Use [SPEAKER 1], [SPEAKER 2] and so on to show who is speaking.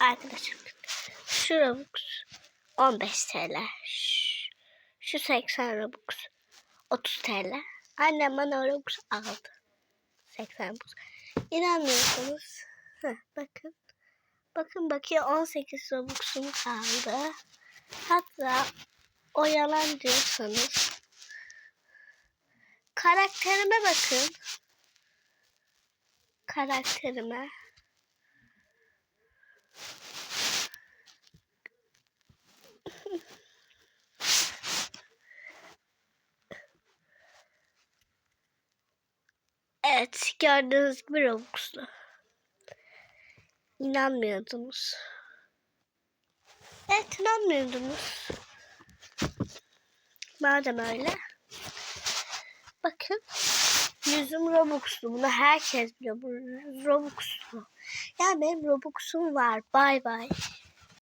[SPEAKER 1] Arkadaşlar şu Robux 15 TL. Şu, şu 80 Robux 30 TL. Annem bana Robux aldı. 80 Robux. İnanmıyorsanız heh, bakın. Bakın bakıyor 18 Robux'um kaldı. Hatta o yalan diyorsanız karakterime bakın. Karakterime. Evet, gördüğünüz gibi Robux'lu. İnanmıyordunuz. Evet, inanmıyordunuz. Madem öyle. Bakın. Yüzüm Robux'lu. Bunu herkes biliyor. Bu Robux'lu. Ya benim Robux'um var. Bay bay.